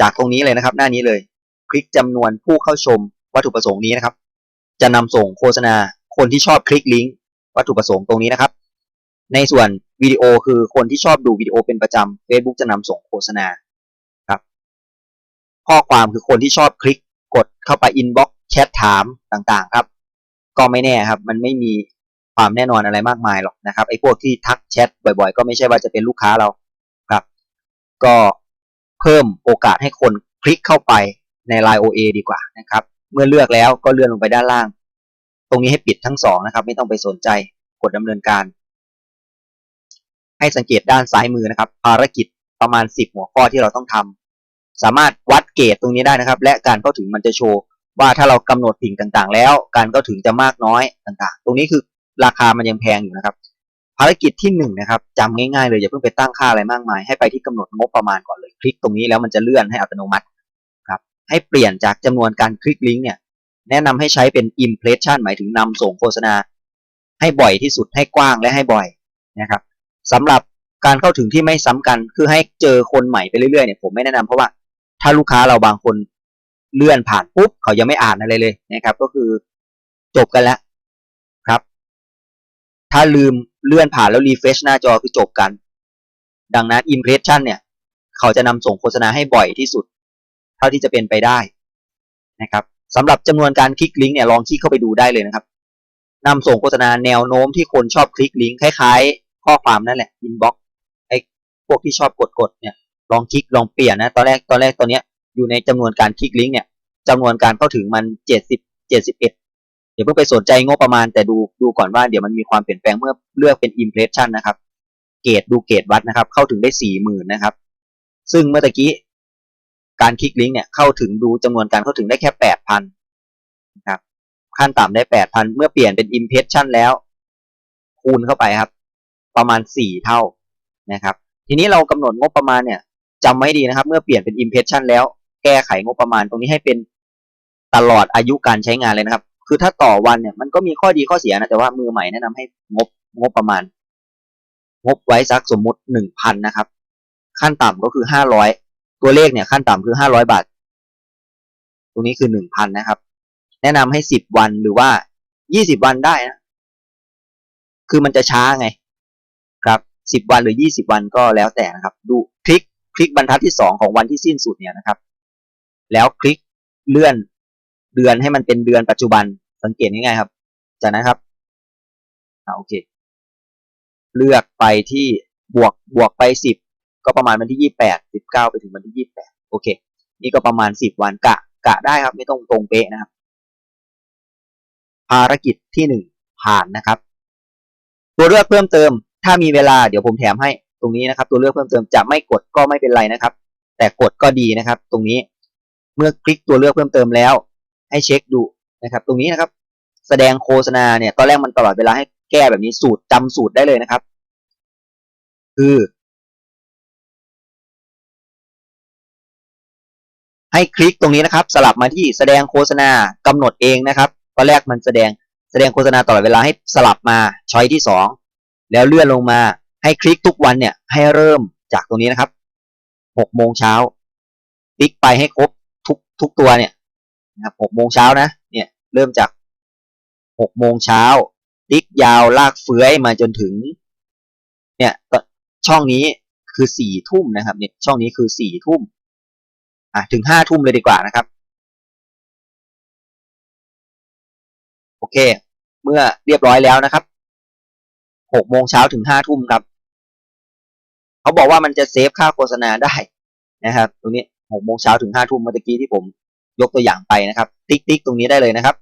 จากตรงนี้เลยนะครับ หน้านี้เลย คลิกจำนวนผู้เข้าชมวัตถุประสงค์นี้นะครับ จะนำส่งโฆษณาคนที่ชอบคลิกลิงก์วัตถุประสงค์ตรงนี้นะครับ ในส่วนวิดีโอคือคนที่ชอบดูวิดีโอเป็นประจำ Facebook จะนำส่งโฆษณาครับข้อความคือคนที่ชอบคลิกกดเข้าไปอินบ็อกซ์แชทถามต่างๆ ครับ ก็ไม่แน่ครับ มันไม่มีความแน่นอนอะไรมากมายหรอกนะครับไอ้พวกที่ทักแชทบ่อย ๆ ก็ไม่ใช่ว่าจะเป็นลูกค้าเราครับ ก็ เพิ่มโอกาสให้คนคลิกเข้าไปใน Line OA ดีกว่านะครับ เมื่อเลือกแล้วก็เลื่อนลงไปด้านล่าง ตรงนี้ให้ปิดทั้งสองนะครับ ไม่ต้องไปสนใจกดดำเนินการ ให้สังเกตด้านซ้ายมือนะครับ ภารกิจประมาณ 10 หัวข้อที่เราต้องทำสามารถวัดเกรดตรงนี้ได้นะครับ และการเข้าถึงมันจะโชว์ว่าถ้าเรากำหนดสิ่งต่างๆ แล้ว การเข้าถึงจะมากน้อยต่างๆ ตรงนี้คือราคามันยังแพงอยู่นะครับภารกิจที่หนึ่งนะครับจำง่ายๆเลยอย่าเพิ่งไปตั้งค่าอะไรมากมาย ให้ไปที่กำหนดงบประมาณก่อนเลย คลิกตรงนี้แล้วมันจะเลื่อนให้อัตโนมัติครับให้เปลี่ยนจากจำนวนการคลิกลิงก์เนี่ยแนะนำให้ใช้เป็น impression หมายถึงนำส่งโฆษณา ให้บ่อยที่สุดให้กว้างและให้บ่อยนะครับสำหรับการเข้าถึงที่ไม่ซ้ำกัน คือให้เจอคนใหม่ไปเรื่อยๆเนี่ยผมไม่แนะนำเพราะว่าถ้าลูกค้าเราบางคนเลื่อนผ่านปุ๊บเขายังไม่อ่านอะไรเลยนะครับ ก็คือจบกันแล้วครับ ถ้าลืมเลื่อนผ่านแล้วรีเฟชหน้าจอคือจบกัน ดังนั้น impression เนี่ย เขาจะนำส่งโฆษณาให้บ่อยที่สุด เท่าที่จะเป็นไปได้นะครับสำหรับจำนวนการคลิกลิงก์เนี่ยลองคลิกเข้าไปดูได้เลยนะครับนำส่งโฆษณาแนวโน้มที่คนชอบคลิกลิงก์คล้ายๆ ข้อความนั่นแหละ inbox ไอ้พวกที่ชอบกดๆเนี่ยลองคลิกลองเปลี่ยนนะตอนแรกตอนแรกตอนเนี้ยอยู่ในจำนวนการคลิกลิงก์เนี่ยจำนวนการเข้าถึงมันเจ็ดสิบเจ็ดสิบเอ็ดเดี๋ยวเพิ่งไปสนใจงบประมาณแต่ดูดูก่อนว่าเดี๋ยวมันมีความเปลี่ยนแปลงเมื่อเลือกเป็น impression นะครับ เกรดดูเกรดวัดนะครับ เข้าถึงได้สี่หมื่นนะครับ ซึ่งเมื่อกี้การคลิกลิงก์เนี่ยเข้าถึงดูจำนวนการเข้าถึงได้แค่แปดพันนะครับขั้นต่ำได้แปดพันเมื่อเปลี่ยนเป็น impression แล้ว คูณเข้าไปครับ ประมาณสี่เท่านะครับ ทีนี้เรากำหนดงบประมาณเนี่ยจำไว้ดีนะครับ เมื่อเปลี่ยนเป็น impression แล้วแก้ไขงบประมาณตรงนี้ให้เป็นตลอดอายุการใช้งานเลยนะครับ คือถ้าต่อวันเนี่ยมันก็มีข้อดีข้อเสียนะ แต่ว่ามือใหม่แนะนำให้งบงบประมาณ งบไว้สักสมมุติหนึ่งพันนะครับ ขั้นต่ำก็คือห้าร้อยตัวเลขเนี่ยขั้นต่ำคือห้าร้อยบาท ตรงนี้คือหนึ่งพันนะครับ แนะนำให้สิบวันหรือว่ายี่สิบวันได้นะ คือมันจะช้าไง ครับสิบวันหรือยี่สิบวันก็แล้วแต่นะครับ ดูคลิกคลิกบรรทัดที่สองของวันที่สิ้นสุดเนี่ยนะครับ แล้วคลิกเลื่อนเดือนให้มันเป็นเดือนปัจจุบันสังเกตง่ายๆครับ จากนั้นครับอ่าโอเค เลือกไปที่บวกบวกไปสิบ ก็ประมาณวันที่ยี่แปดสิบเก้าไปถึงวันที่ยี่แปดโอเค นี่ก็ประมาณสิบวันกะกะได้ครับ ไม่ต้องตรงเป๊ะนะครับ ภารกิจที่หนึ่งผ่านนะครับ ตัวเลือกเพิ่มเติม ถ้ามีเวลาเดี๋ยวผมแถมให้ตรงนี้นะครับ ตัวเลือกเพิ่มเติมจะไม่กดก็ไม่เป็นไรนะครับ แต่กดก็ดีนะครับ ตรงนี้เมื่อคลิกตัวเลือกเพิ่มเติมแล้ว ให้เช็คดูนะครับ ตรงนี้นะครับ แสดงโฆษณาเนี่ยตอนแรกมันตลอดเวลาให้แก้แบบนี้สูตรจำสูตรได้เลยนะครับ คือ ให้คลิกตรงนี้นะครับ สลับมาที่แสดงโฆษณากำหนดเองนะครับตอนแรกมันแสดงแสดงโฆษณาตลอดเวลาให้สลับมาช้อยที่สองแล้วเลื่อนลงมาให้คลิกทุกวันเนี่ยให้เริ่มจากตรงนี้นะครับหกโมงเช้าคลิกไปให้ครบทุกทุกตัวเนี่ยนะครับหกโมงเช้านะเนี่ยเริ่มจากหกโมงเช้าคลิกยาวลากเฟื้อยมาจนถึง เนี่ยช่องนี้คือสี่ทุ่มนะครับเนี่ยช่องนี้คือสี่ทุ่ม อะถึงห้าทุ่มเลยดีกว่านะครับ โอเค เมื่อเรียบร้อยแล้วนะครับหกโมงเช้าถึงห้าทุ่มครับเขาบอกว่ามันจะเซฟค่าโฆษณาได้นะครับ ตรงนี้หกโมงเช้าถึงห้าทุ่มเมื่อกี้ที่ผมยกตัวอย่างไปนะครับ ติ๊กติ๊กตรงนี้ได้เลยนะครับ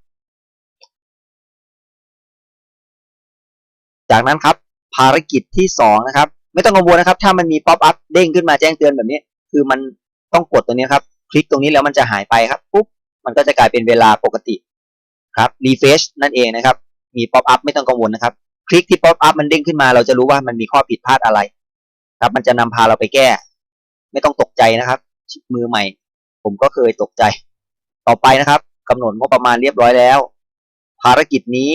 จากนั้นครับ ภารกิจที่สองนะครับ ไม่ต้องกังวลนะครับ ถ้ามันมีป๊อปอัพเด้งขึ้นมาแจ้งเตือนแบบนี้ คือมัน ต้องกดตรงนี้ครับ คลิกตรงนี้แล้วมันจะหายไปครับปุ๊บมันก็จะกลายเป็นเวลาปกติครับรีเฟชนั่นเองนะครับ มีป๊อปอัพไม่ต้องกังวลนะครับ คลิกที่ป๊อปอัพมันเด้งขึ้นมา เราจะรู้ว่ามันมีข้อผิดพลาดอะไร ครับ มันจะนำพาเราไปแก้ ไม่ต้องตกใจนะครับ มือใหม่ ผมก็เคยตกใจ ต่อไปนะครับกำหนดงบประมาณเรียบร้อยแล้ว ภารกิจนี้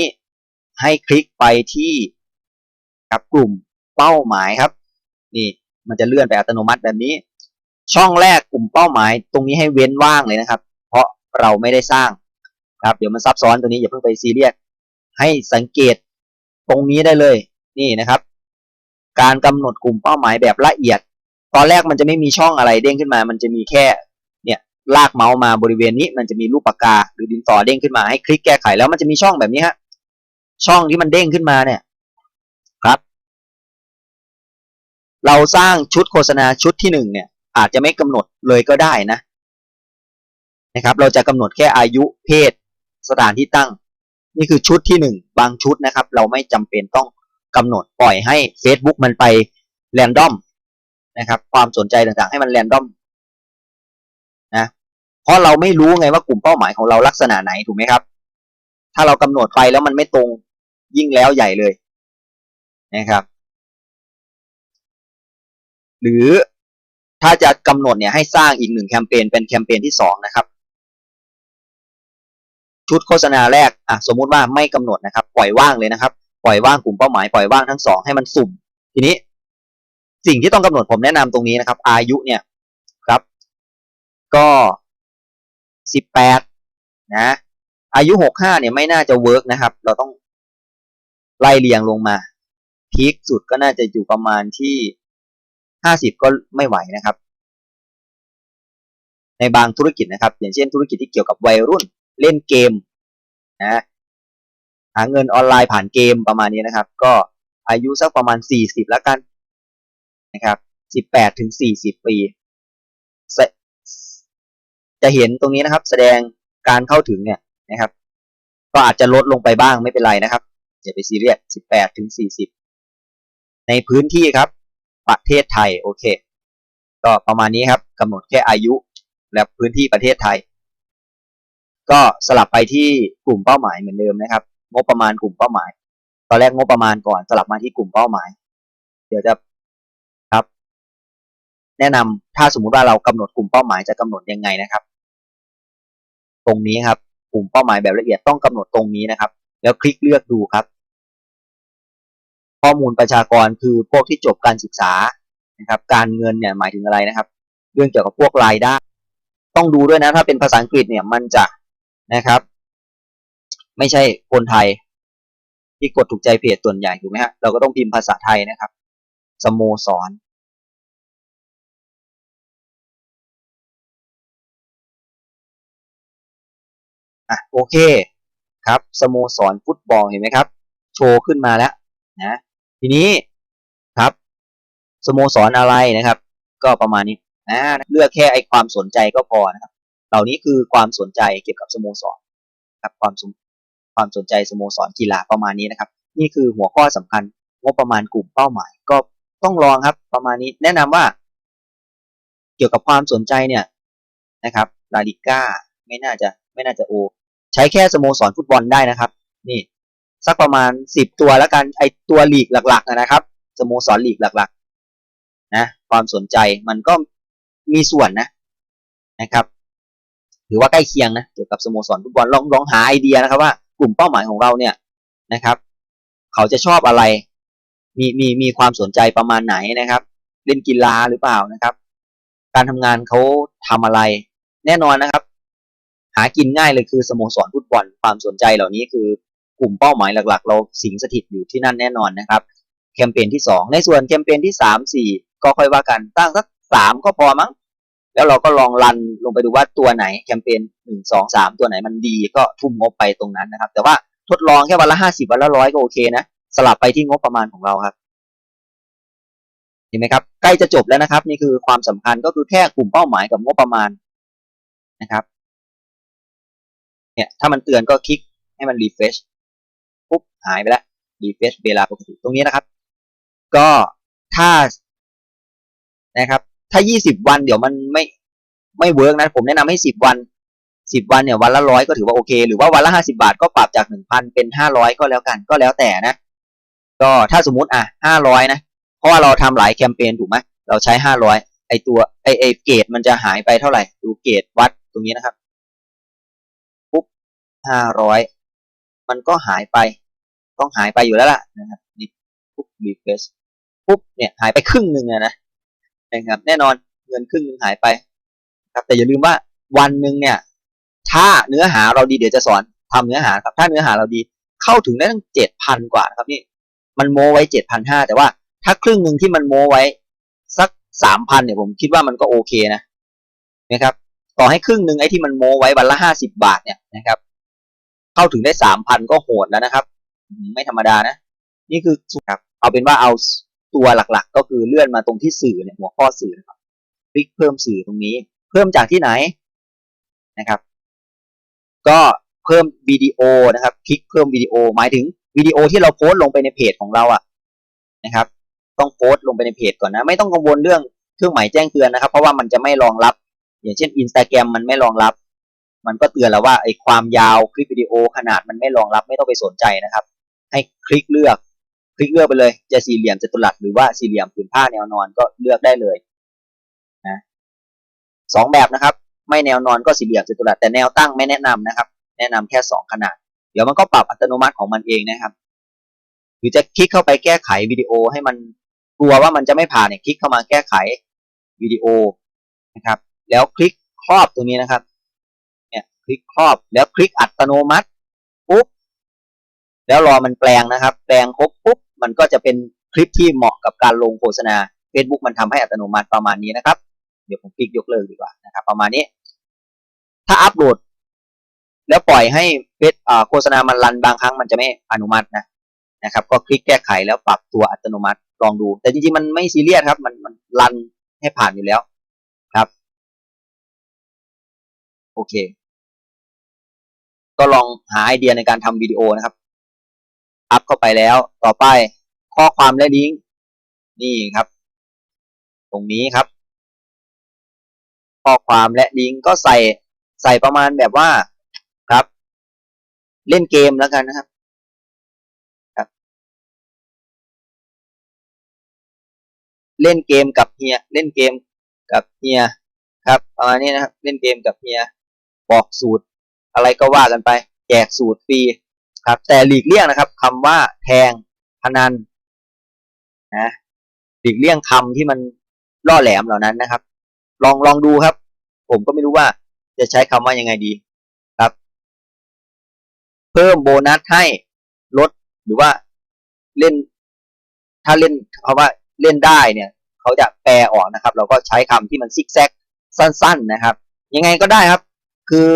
ให้คลิกไปที่กับกลุ่มเป้าหมายครับ นี่มันจะเลื่อนไปอัตโนมัติแบบนี้ ช่องแรกกลุ่มเป้าหมาย ตรงนี้ให้เว้นว่างเลยนะครับ เพราะเราไม่ได้สร้างครับเดี๋ยวมันซับซ้อนตรงนี้อย่าเพิ่งไปซีเรียสให้สังเกตตรงนี้ได้เลยนี่นะครับ การกำหนดกลุ่มเป้าหมายแบบละเอียด ตอนแรกมันจะไม่มีช่องอะไรเด้งขึ้นมา มันจะมีแค่เนี่ยลากเมาส์มาบริเวณนี้ มันจะมีรูปปากกา หรือดินสอเด้งขึ้นมาให้คลิกแก้ไขแล้วมันจะมีช่องแบบนี้ฮะช่องที่มันเด้งขึ้นมาเนี่ยครับ เราสร้างชุดโฆษณาชุดที่หนึ่งเนี่ย อาจจะไม่กำหนดเลยก็ได้นะนะครับ เราจะกำหนดแค่อายุเพศสถานที่ตั้ง นี่คือชุดที่หนึ่งบางชุดนะครับ เราไม่จำเป็นต้องกำหนดปล่อยให้ Facebook มันไปแรนดอมนะครับ ความสนใจต่างๆ ให้มันแรนดอมนะเพราะเราไม่รู้ไงว่ากลุ่มเป้าหมายของเราลักษณะไหนถูกไหมครับ ถ้าเรากำหนดไปแล้วมันไม่ตรงยิ่งแล้วใหญ่เลยนะครับ หรือ ถ้าจะกำหนดเนี่ยให้สร้างอีกหนึ่งแคมเปญเป็นแคมเปญที่สองนะครับ ชุดโฆษณาแรกอะสมมุติว่าไม่กำหนดนะครับ ปล่อยว่างเลยนะครับ ปล่อยว่างกลุ่มเป้าหมายปล่อยว่างทั้งสองให้มันสุ่ม ทีนี้สิ่งที่ต้องกำหนดผมแนะนำตรงนี้นะครับ อายุเนี่ยครับ ก็สิบแปดนะอายุหกห้าเนี่ยไม่น่าจะเวิร์กนะครับ เราต้องไล่เรียงลงมาพีคสุดก็น่าจะอยู่ประมาณที่ ห้าสิบก็ไม่ไหวนะครับ ในบางธุรกิจนะครับ อย่างเช่นธุรกิจที่เกี่ยวกับวัยรุ่นเล่นเกมนะหาเงินออนไลน์ผ่านเกมประมาณนี้นะครับ ก็อายุสักประมาณสี่สิบแล้วกันนะครับสิบแปดถึงสี่สิบปี จะเห็นตรงนี้นะครับ แสดงการเข้าถึงเนี่ยนะครับ ก็อาจจะลดลงไปบ้างไม่เป็นไรนะครับอย่าไปซีเรียสสิบแปดถึงสี่สิบในพื้นที่ครับ ประเทศไทยโอเค ก็ประมาณนี้ครับกำหนดแค่อายุและพื้นที่ประเทศไทย ก็สลับไปที่กลุ่มเป้าหมายเหมือนเดิมนะครับ งบประมาณกลุ่มเป้าหมาย ตอนแรกงบประมาณก่อนสลับมาที่กลุ่มเป้าหมาย เดี๋ยวจะครับ แนะนำถ้าสมมุติว่าเรากำหนดกลุ่มเป้าหมายจะกำหนดยังไงนะครับ ตรงนี้ครับกลุ่มเป้าหมายแบบละเอียดต้องกำหนดตรงนี้นะครับ แล้วคลิกเลือกดูครับ ข้อมูลประชากรคือพวกที่จบการศึกษานะครับ การเงินเนี่ยหมายถึงอะไรนะครับ เรื่องเกี่ยวกับพวกรายได้ ต้องดูด้วยนะถ้าเป็นภาษาอังกฤษเนี่ยมันจะนะครับ ไม่ใช่คนไทย ที่กดถูกใจเพจส่วนใหญ่ถูกไหมฮะเราก็ต้องพิมพ์ภาษาไทยนะครับ สโมสรอะโอเคครับสโมสรฟุตบอลเห็นไหมครับ โชว์ขึ้นมาแล้วนะ ทีนี้ครับสโมสรอะไรนะครับ ก็ประมาณนี้นะเลือกแค่ไอความสนใจก็พอนะครับ เหล่านี้คือความสนใจเกี่ยวกับสโมสรครับความความสนใจสโมสรกีฬาประมาณนี้นะครับ นี่คือหัวข้อสำคัญงบประมาณกลุ่มเป้าหมาย ก็ต้องลองครับ ประมาณนี้แนะนำว่า เกี่ยวกับความสนใจเนี่ยนะครับลาลิก้าไม่น่าจะไม่น่าจะโอ ใช้แค่สโมสรฟุตบอลได้นะครับ นี่ สักประมาณสิบตัวแล้วกันไอตัวหลีกหลัก ๆ นะครับสโมสรหลีกหลักๆนะความสนใจมันก็มีส่วนนะนะครับถือว่าใกล้เคียงนะเกี่ยวกับสโมสรฟุตบอลลองลองหาไอเดียนะครับว่ากลุ่มเป้าหมายของเราเนี่ยนะครับ เขาจะชอบอะไร มีมีมีความสนใจประมาณไหนนะครับ เล่นกีฬาหรือเปล่านะครับ การทำงานเขาทำอะไร แน่นอนนะครับ หากินง่ายเลยคือสโมสรฟุตบอลความสนใจเหล่านี้คือ กลุ่มเป้าหมายหลักๆ เราสิงสถิตอยู่ที่นั่นแน่นอนนะครับ แคมเปญที่สองในส่วนแคมเปญที่สามสี่ก็ค่อยว่ากันตั้งสักสามก็พอมั้ง แล้วเราก็ลองรันลงไปดูว่าตัวไหนแคมเปญหนึ่งสองสามตัวไหนมันดีก็ทุ่มงบไปตรงนั้นนะครับ แต่ว่าทดลองแค่วันละห้าสิบวันละร้อยก็โอเคนะ สลับไปที่งบประมาณของเราครับเห็นไหมครับใกล้จะจบแล้วนะครับ นี่คือความสำคัญก็คือแค่กลุ่มเป้าหมายกับงบประมาณนะครับเนี่ยถ้ามันเตือนก็คลิกให้มันรีเฟช ปุ๊บหายไปแล้วรีเฟชเวลาปกติตรงนี้นะครับ ก็ถ้านะครับ ถ้ายี่สิบวันเดี๋ยวมันไม่ไม่เวิร์กนะผมแนะนำให้สิบวันสิบวันเนี่ยวันละร้อยก็ถือว่าโอเค หรือว่าวันละห้าสิบาทก็ปรับจากหนึ่งพันเป็นห้าร้อยก็แล้วกันก็แล้วแต่นะ ก็ถ้าสมมุติอะห้าร้อยนะ เพราะว่าเราทำหลายแคมเปญถูกไหมเราใช้ห้าร้อยไอตัวไอไอเกรดมันจะหายไปเท่าไหร่ดูเกรดวัดตรงนี้นะครับปุ๊บห้าร้อยมันก็หายไป ต้องหายไปอยู่แล้วล่ะนะครับนี่ปุ๊บรีเฟรชปุ๊บเนี่ยหายไปครึ่งหนึ่งนะนะครับ แน่นอนเงินครึ่งหนึ่งหายไป ครับแต่อย่าลืมว่าวันหนึ่งเนี่ย ถ้าเนื้อหาเราดีเดี๋ยวจะสอนทำเนื้อหาครับถ้าเนื้อหาเราดีเข้าถึงได้ตั้งเจ็ดพันกว่านะครับนี่มันโมไว้เจ็ดพันห้าแต่ว่าถ้าครึ่งหนึ่งที่มันโมไว้สักสามพันเนี่ยผมคิดว่ามันก็โอเคนะนะครับต่อให้ครึ่งหนึ่งไอ้ที่มันโมไว้วันละห้าสิบบาทเนี่ยนะครับ เข้าถึงได้สามพันก็โหดแล้วนะครับ ไม่ธรรมดานะ นี่คือครับเอาเป็นว่าเอาตัวหลักๆ ก็คือเลื่อนมาตรงที่สื่อเนี่ยหัวข้อสื่อนะครับคลิกเพิ่มสื่อตรงนี้ เพิ่มจากที่ไหนนะครับ ก็เพิ่มวิดีโอนะครับ คลิกเพิ่มวิดีโอ หมายถึงวิดีโอที่เราโพสต์ลงไปในเพจของเราอะนะครับ ต้องโพสต์ลงไปในเพจก่อนนะ ไม่ต้องกังวลเรื่องเครื่องหมายแจ้งเตือนนะครับ เพราะว่ามันจะไม่รองรับ อย่างเช่น Instagram มันไม่รองรับ มันก็เตือนแล้วว่าไอ้ความยาวคลิปวิดีโอขนาดมันไม่รองรับไม่ต้องไปสนใจนะครับ ให้คลิกเลือก คลิกเลือกไปเลย จะสี่เหลี่ยมจัตุรัสหรือว่าสี่เหลี่ยมผืนผ้าแนวนอนก็เลือกได้เลยนะสองแบบนะครับ ไม่แนวนอนก็สี่เหลี่ยมจัตุรัสแต่แนวตั้งไม่แนะนำนะครับ แนะนำแค่สองขนาด เดี๋ยวมันก็ปรับอัตโนมัติของมันเองนะครับ หรือจะคลิกเข้าไปแก้ไขวิดีโอให้มันกลัวว่ามันจะไม่ผ่านเนี่ยคลิกเข้ามาแก้ไขวิดีโอนะครับ แล้วคลิกครอบตรงนี้นะครับ เนี่ย คลิกครอบแล้วคลิกอัตโนมัติปุ๊บ แล้วรอมันแปลงนะครับ แปลงครบปุ๊บมันก็จะเป็นคลิปที่เหมาะกับการลงโฆษณา Facebook มันทำให้อัตโนมัติประมาณนี้นะครับ เดี๋ยวผมคลิกยกเลิกดีกว่านะครับ ประมาณนี้ ถ้าอัปโหลด แล้วปล่อยให้เฟซโฆษณามันรันบางครั้งมันจะไม่อนุมัตินะนะครับ ก็คลิกแก้ไขแล้วปรับตัวอัตโนมัติลองดู แต่จริงๆมันไม่ซีเรียสครับ มันมันรันให้ผ่านอยู่แล้วครับ โอเค ก็ลองหาไอเดียในการทำวิดีโอนะครับ อัพเข้าไปแล้ว ต่อไปข้อความและลิงก์นี่ครับ ตรงนี้ครับ ข้อความและลิงก์ก็ใส่ใส่ประมาณแบบว่าครับ เล่นเกมแล้วกันนะครับครับ เล่นเกมกับเฮียเล่นเกมกับเฮียครับประมาณนี้นะครับ เล่นเกมกับเฮียบอกสูตร อะไรก็ว่ากันไป แจกสูตรฟรี ครับ แต่หลีกเลี่ยงนะครับคำว่าแทงพนันนะหลีกเลี่ยงคำที่มันล่อแหลมเหล่านั้นนะครับ ลองลองดูครับ ผมก็ไม่รู้ว่าจะใช้คำว่ายังไงดีครับ เพิ่มโบนัสให้ลดหรือว่าเล่น ถ้าเล่นคำว่าเล่นได้เนี่ย เขาจะแปลออกนะครับ เราก็ใช้คำที่มันซิกแซกสั้น ๆนะครับ ยังไงก็ได้ครับ คือ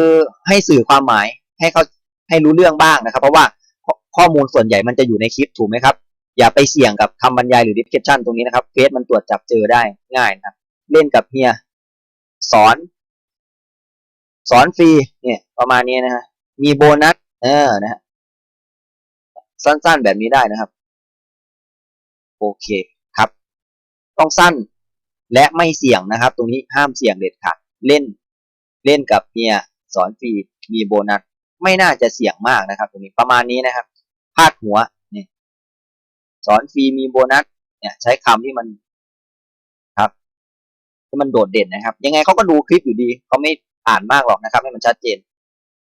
ให้สื่อความหมายให้เขา ให้รู้เรื่องบ้างนะครับ เพราะว่าข้อมูลส่วนใหญ่มันจะอยู่ในคลิปถูกไหมครับ อย่าไปเสี่ยงกับคำบรรยายหรือ description ตรงนี้นะครับเฟซมันตรวจจับเจอได้ง่ายนะครับ เล่นกับเฮียสอน สอนฟรีเนี่ยประมาณนี้นะฮะมีโบนัสเออนะฮะสั้นๆแบบนี้ได้นะครับ โอเคครับ ต้องสั้นและไม่เสี่ยงนะครับ ตรงนี้ห้ามเสี่ยงเด็ดขาดเล่น เล่นกับเฮียสอนฟรีมีโบนัส ไม่น่าจะเสี่ยงมากนะครับตรงนี้ประมาณนี้นะครับพาดหัวนี่สอนฟรีมีโบนัสเนี่ยใช้คำที่มันครับที่มันโดดเด่นนะครับ ยังไงเขาก็ดูคลิปอยู่ดีเขาไม่อ่านมากหรอกนะครับ ให้มันชัดเจน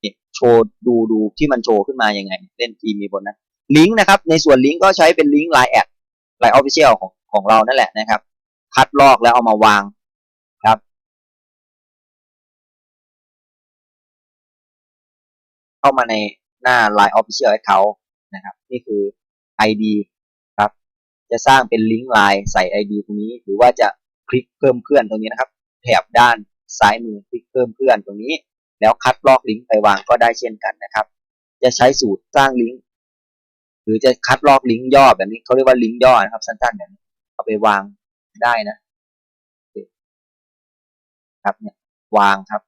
นี่โชว์ดูดูที่มันโชว์ขึ้นมายังไง เล่นฟรีมีโบนัสลิงก์นะครับ ในส่วนลิงก์ก็ใช้เป็นลิงก์ไลน์แอดไลน์ออฟฟิเชียลของของเรานั่นแหละนะครับ คัดลอกแล้วเอามาวาง เข้ามาในหน้า Line Official Account นะครับ นี่คือ ID ครับ จะสร้างเป็นลิงก์ Line ใส่ ID ตรงนี้ หรือว่าจะคลิกเพิ่มเพื่อนตรงนี้นะครับ แถบด้านซ้ายมือคลิกเพิ่มเพื่อนตรงนี้ แล้วคัดลอกลิงก์ไปวางก็ได้เช่นกันนะครับ จะใช้สูตรสร้างลิงก์หรือจะคัดลอกลิงก์ย่อแบบนี้เขาเรียกว่าลิงก์ย่อนะครับสั้นๆแบบนี้เอาไปวางได้นะครับเนี่ย วางครับ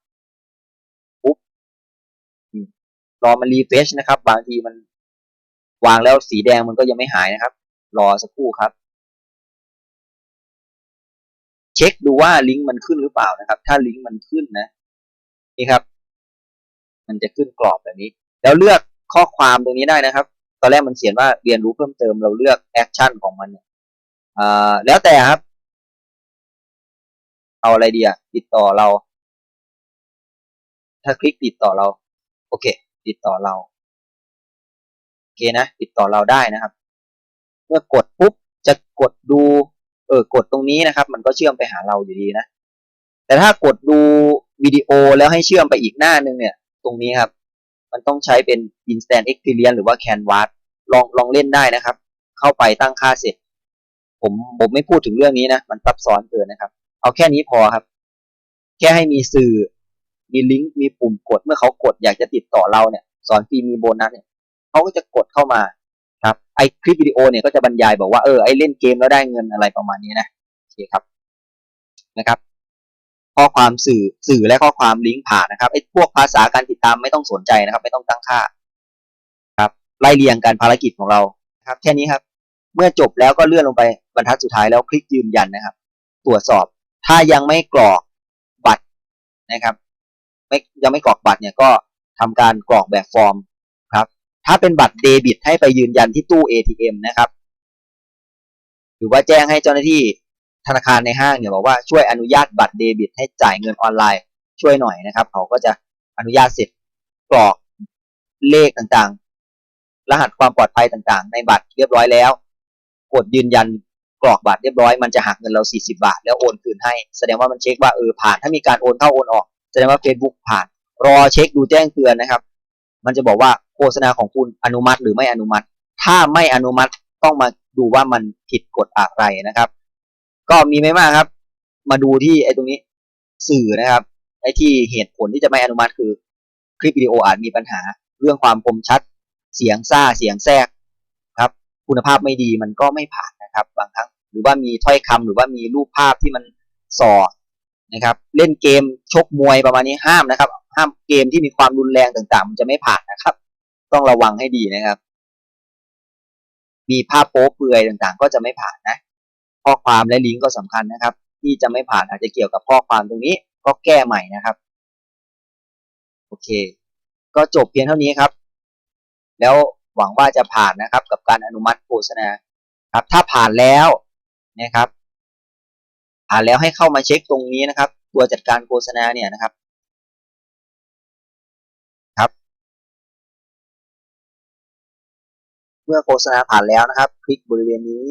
รอมันรีเฟชนะครับ บางทีมันวางแล้วสีแดงมันก็ยังไม่หายนะครับ รอสักครู่ครับ เช็คดูว่าลิงก์มันขึ้นหรือเปล่านะครับ ถ้าลิงก์มันขึ้นนะนี่ครับ มันจะขึ้นกรอบแบบนี้ แล้วเลือกข้อความตรงนี้ได้นะครับ ตอนแรกมันเขียนว่าเรียนรู้เพิ่มเติมเราเลือกแอคชั่นของมันเนี่ยอ่าแล้วแต่ครับ เอาอะไรดีอะติดต่อเรา ถ้าคลิกติดต่อเรา โอเค ติดต่อเราโอเคนะ ติดต่อเราได้นะครับ เมื่อกดปุ๊บจะกดดู เออกดตรงนี้นะครับ มันก็เชื่อมไปหาเราอยู่ดีนะ แต่ถ้ากดดูวิดีโอแล้วให้เชื่อมไปอีกหน้านึงเนี่ย ตรงนี้ครับ มันต้องใช้เป็น Instant Experience หรือว่า Canvas ลองลองเล่นได้นะครับ เข้าไปตั้งค่าเสร็จ ผมผมไม่พูดถึงเรื่องนี้นะ มันซับซ้อนเกินนะครับ เอาแค่นี้พอครับ แค่ให้มีสื่อ มีลิงก์มีปุ่มกดเมื่อเขากดอยากจะติดต่อเราเนี่ยสอนฟรีมีโบนัสเนี่ยเขาก็จะกดเข้ามาครับไอคลิปวิดีโอเนี่ยก็จะบรรยายบอกว่าเออไอเล่นเกมแล้วได้เงินอะไรประมาณนี้นะโอเคครับนะครับ ข้อความสื่อสื่อและข้อความลิงก์ผ่านนะครับไอพวกภาษาการติดตามไม่ต้องสนใจนะครับ ไม่ต้องตั้งค่าครับไล่เรียงการภารกิจของเราครับ แค่นี้ครับ เมื่อจบแล้วก็เลื่อนลงไปบรรทัดสุดท้ายแล้วคลิกยืนยันนะครับ ตรวจสอบถ้ายังไม่กรอกบัตรนะครับ ไม่ยังไม่กรอกบัตรเนี่ยก็ทำการกรอกแบบฟอร์มครับ ถ้าเป็นบัตรเดบิตให้ไปยืนยันที่ตู้ ATM นะครับ หรือว่าแจ้งให้เจ้าหน้าที่ธนาคารในห้างเนี่ยบอกว่าช่วยอนุญาตบัตรเดบิต ให้จ่ายเงินออนไลน์ช่วยหน่อยนะครับ เขาก็จะอนุญาตเสร็จกรอกเลขต่างๆ รหัสความปลอดภัยต่างๆ ในบัตรเรียบร้อยแล้ว กดยืนยันกรอกบัตรเรียบร้อยมันจะหักเงินเรา 40 บาท แล้วโอนคืนให้ แสดงว่ามันเช็คว่าเออผ่านถ้ามีการโอนเข้าโอนออก แสดงว่า Facebook ผ่าน รอเช็คดูแจ้งเตือนนะครับ มันจะบอกว่าโฆษณาของคุณอนุมัติหรือไม่อนุมัติ ถ้าไม่อนุมัติต้องมาดูว่ามันผิดกฎอะไรนะครับ ก็มีไม่มากครับ มาดูที่ไอ้ตรงนี้สื่อนะครับไอ้ที่เหตุผลที่จะไม่อนุมัติคือ คลิปวิดีโออาจมีปัญหา เรื่องความคมชัด เสียงซ่าเสียงแทรกครับ คุณภาพไม่ดีมันก็ไม่ผ่านนะครับ บางครั้งหรือว่ามีถ้อยคำหรือว่ามีรูปภาพที่มันส่อ นะครับ เล่นเกมชกมวยประมาณนี้ห้ามนะครับ ห้ามเกมที่มีความรุนแรงต่างๆ มันจะไม่ผ่านนะครับ ต้องระวังให้ดีนะครับ มีภาพโป๊เปลือยต่างๆ ก็จะไม่ผ่านนะ ข้อความและลิงก์ก็สำคัญนะครับ ที่จะไม่ผ่านอาจจะเกี่ยวกับข้อความตรงนี้ ก็แก้ใหม่นะครับโอเค ก็จบเพียงเท่านี้ครับ แล้วหวังว่าจะผ่านนะครับ กับการอนุมัติโฆษณาครับ ถ้าผ่านแล้วนะครับ ผ่านแล้วให้เข้ามาเช็คตรงนี้นะครับ ตัวจัดการโฆษณาเนี่ยนะครับครับ เมื่อโฆษณาผ่านแล้วนะครับ คลิกบริเวณนี้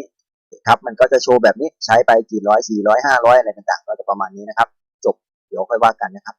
ครับ มันก็จะโชว์แบบนี้ใช้ไปกี่ร้อยสี่ร้อยห้าร้อยอะไรต่างๆ ก็จะประมาณนี้นะครับ จบเดี๋ยวค่อยว่ากันนะครับ